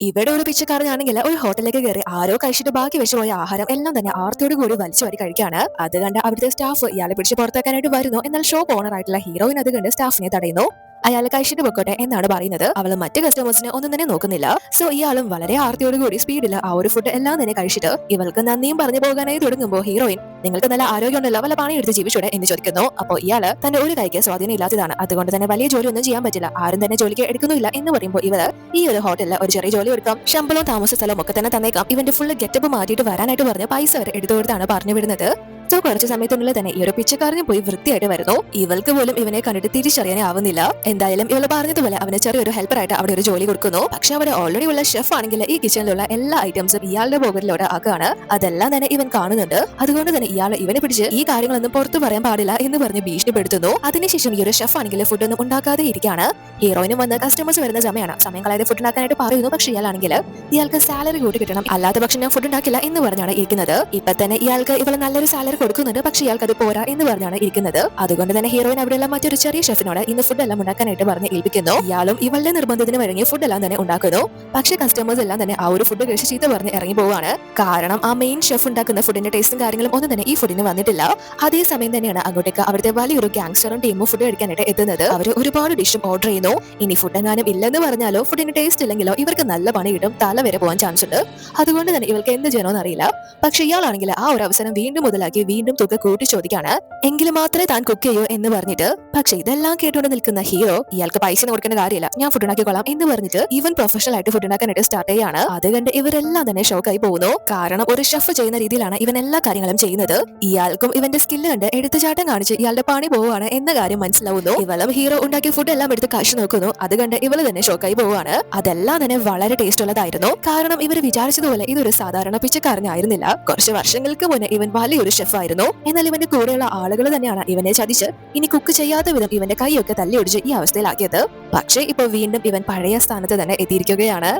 ഇവിടെ ഒരു പിച്ചക്കാരനാണെങ്കിൽ ഒരു ഹോട്ടലിലേക്ക് കയറി ആരോ കഴിച്ചിട്ട് ബാക്കി വെച്ച് പോയ ആഹാരം എല്ലാം തന്നെ ആർത്തിയോട് കൂടി വലിച്ചു വാരി കഴിക്കാണ് അത് കണ്ട് അവിടുത്തെ സ്റ്റാഫ് ഇയാളെ പിടിച്ച് പുറത്താക്കാനായിട്ട് വരുന്നു. എന്നാൽ ഷോപ്പ് ഓണർ ആയിട്ടുള്ള ഹീറോയിൻ അത് കണ്ട് സ്റ്റാഫിനെ തടയുന്നു. അയാൾ കഴിച്ചിട്ട് പൊക്കോട്ടെ എന്നാണ് പറയുന്നത്. അവൾ മറ്റു കസ്റ്റമേഴ്സിനെ ഒന്നും തന്നെ നോക്കുന്നില്ല. സോ ഇയാളും വളരെ ആർത്തിയോടുകൂടി സ്പീഡിൽ ആ ഒരു ഫുഡ് എല്ലാം തന്നെ കഴിച്ചിട്ട് ഇവൾക്ക് നന്ദിയും പറഞ്ഞു പോകാനായി തുടങ്ങുമ്പോൾ ഹീറോയിൻ നിങ്ങൾക്ക് നല്ല ആരോഗ്യമുണ്ടല്ലോ വല്ല പണി എടുത്ത് ജീവിച്ചൂടെ? എന്ന് ചോദിക്കുന്നു. അപ്പോൾ ഇയാൾ തന്റെ ഒരു കൈക്ക് സ്വാധീനം ഇല്ലാത്തതാണ്. അതുകൊണ്ട് തന്നെ വലിയ ജോലി ഒന്നും ചെയ്യാൻ പറ്റില്ല. ആരും തന്നെ ജോലിക്ക് എടുക്കുന്നില്ല എന്ന് പറയുമ്പോൾ ഇവർ ഈ ഒരു ഹോട്ടലിൽ ഒരു ചെറിയ ജോലി എടുക്കാം ശമ്പളവും താമസ സ്ഥലവും ഒക്കെ തന്നെ തന്നേക്കാം. ഇവന്റെ ഫുൾ ഗെറ്റപ്പ് മാറ്റിയിട്ട് വരാനായിട്ട് പറഞ്ഞ് പൈസ വരെ എടുത്തു കൊടുത്താണ് പറഞ്ഞു വിടുന്നത്. സോ കുറച്ച് സമയത്തിനുള്ളിൽ തന്നെ ഈ ഒരു പിച്ചക്കാരനും പോയി വൃത്തിയായിട്ട് വരുന്നു. ഇവൾക്ക് പോലും ഇവനെ കണ്ടിട്ട് തിരിച്ചറിയാനേ ആവുന്നില്ല. എന്തായാലും ഇവൾ പറഞ്ഞതുപോലെ അവന് ചെറിയൊരു ഹെൽപ്പറായിട്ട് അവിടെ ഒരു ജോലി കൊടുക്കുന്നു. പക്ഷെ അവിടെ ഓൾറെഡി ഉള്ള ഷെഫ് ആണെങ്കിൽ ഈ കിച്ചണിലുള്ള എല്ലാ ഐറ്റംസും ഇയാളുടെ പോക്കറ്റിലൂടെ ആക്കുകയാണ്. അതെല്ലാം തന്നെ ഇവൻ കാണുന്നുണ്ട്. അതുകൊണ്ട് തന്നെ ഇയാൾ ഇവനെ പിടിച്ച് ഈ കാര്യങ്ങളൊന്നും പുറത്തു പറയാൻ പാടില്ല എന്ന് പറഞ്ഞ് ഭീഷണിപ്പെടുത്തുന്നു. അതിനുശേഷം ഈ ഒരു ഷെഫ് ആണെങ്കിൽ ഫുഡൊന്നും ഉണ്ടാക്കാതെ ഇരിക്കുകയാണ്. ഹീറോയിനും വന്ന് കസ്റ്റമേഴ്സ് വരുന്ന സമയമാണ്. സമയം കളയാതെ ഫുഡ് ഉണ്ടാക്കാനായിട്ട് പറയുന്നു. പക്ഷെ ഇയാളാണെങ്കിൽ ഇയാൾക്ക് സാലറി കൂട്ടി കിട്ടണം. അല്ലാത്ത പക്ഷം ഞാൻ ഫുഡ് ഉണ്ടാക്കില്ല എന്ന് പറഞ്ഞാണ് ഇരിക്കുന്നത്. ഇപ്പൊ തന്നെ ഇയാൾക്ക് ഇവൾ നല്ലൊരു സാലറി കൊടുക്കുന്നുണ്ട്. പക്ഷെ ഇയാൾക്ക് അത് പോരാ എന്ന് പറഞ്ഞാണ് ഇരിക്കുന്നത്. അതുകൊണ്ട് തന്നെ ഹീറോയിൻ അവിടെയുള്ള മറ്റൊരു ചെറിയ ഷെഫിനോട് ഇന്ന് ഫുഡ് എല്ലാം ഉണ്ടാക്കാനായിട്ട് പറഞ്ഞ് ഏൽപ്പിക്കുന്നു. ഇയാളും ഇവളുടെ നിർബന്ധത്തിന് വഴങ്ങി ഫുഡ് എല്ലാം തന്നെ ഉണ്ടാക്കുന്നു. പക്ഷെ കസ്റ്റമേഴ്സ് എല്ലാം തന്നെ ആ ഒരു ഫുഡ് കഴിച്ച് ചീത്ത പറഞ്ഞ് ഇറങ്ങി പോവാണ് കാരണം ആ മെയിൻ ഷെഫ് ഉണ്ടാക്കുന്ന ഫുഡിന്റെ ടേസ്റ്റും കാര്യങ്ങളും ഒന്നും തന്നെ ഈ ഫുഡിന് വന്നിട്ടില്ല. അതേ സമയം തന്നെയാണ് അങ്ങോട്ടേക്ക് അവിടുത്തെ വലിയൊരു ഗാങ്സ്റ്ററും ടീമും ഫുഡ് കഴിക്കാനായിട്ട് എത്തുന്നത്. അവർ ഒരുപാട് ഡിഷും ഓർഡർ ചെയ്യുന്നു. ഇനി ഫുഡ് എങ്ങാനും ഇല്ലെന്ന് പറഞ്ഞാലോ ഫുഡിന്റെ ടേസ്റ്റ് ഇല്ലെങ്കിലോ ഇവർക്ക് നല്ല പണി കിട്ടും. തല വരെ പോകാൻ ചാൻസ് ഉണ്ട്. അതുകൊണ്ട് തന്നെ ഇവർക്ക് എന്ത് ചെയ്യണമെന്ന് അറിയില്ല. പക്ഷെ ഇയാളാണെങ്കിൽ ആ ഒരു അവസരം വീണ്ടും മുതലാക്കി വീണ്ടും തുക കൂട്ടി ചോദിക്കാണ് എങ്കിലും മാത്രമേ താൻ കുക്ക് ചെയ്യൂ എന്ന് പറഞ്ഞിട്ട് പക്ഷെ ഇതെല്ലാം കേട്ടുകൊണ്ട് നിൽക്കുന്ന ഹീറോ ഇയാൾക്ക് പൈസ കൊടുക്കേണ്ട കാര്യമില്ല. ഞാൻ ഫുഡ് ഉണ്ടാക്കിക്കൊള്ളാം എന്ന് പറഞ്ഞിട്ട് ഇവൻ പ്രൊഫഷണൽ ആയിട്ട് ഫുഡ് ഉണ്ടാക്കാനായിട്ട് സ്റ്റാർട്ട് ചെയ്യാണ്. അത് കണ്ട് ഇവരെല്ലാം തന്നെ ഷോക്കായി പോകുന്നു. കാരണം ഒരു ഷെഫ് ചെയ്യുന്ന രീതിയിലാണ് ഇവൻ എല്ലാ കാര്യങ്ങളും ചെയ്യുന്നത്. ഇയാൾക്കും ഇവന്റെ സ്കില്ല് കണ്ട് എടുത്തുചാട്ടം കാണിച്ച് ഇയാളുടെ പണി പോവുകയാണ് എന്ന കാര്യം മനസ്സിലാവുന്നു. ഇവളും ഹീറോ ഉണ്ടാക്കിയ ഫുഡ് എല്ലാം എടുത്ത് കാശ് നോക്കുന്നു. അത് കണ്ട് ഇവൾ തന്നെ ഷോക്കായി പോവുകയാണ്. അതെല്ലാം തന്നെ വളരെ ടേസ്റ്റ് ഉള്ളതായിരുന്നു. കാരണം ഇവർ വിചാരിച്ചതുപോലെ ഇതൊരു സാധാരണ പിച്ചക്കാരനായിരുന്നില്ല കുറച്ച് വർഷങ്ങൾക്ക് മുന്നേ ഇവൻ വലിയൊരു ഷെഫ് ആയിരുന്നു. എന്നാൽ ഇവന്റെ കൂടെയുള്ള ആളുകൾ തന്നെയാണ് ഇവനെ ചതിച്ച് ഇനി കുക്ക് ചെയ്യാത്ത വിധം ഇവന്റെ കൈയൊക്കെ തല്ലിയൊടിച്ച് ഈ അവസ്ഥയിലാക്കിയത്. പക്ഷേ ഇപ്പൊ വീണ്ടും ഇവൻ പഴയ സ്ഥാനത്ത് തന്നെ എത്തിയിരിക്കുകയാണ്.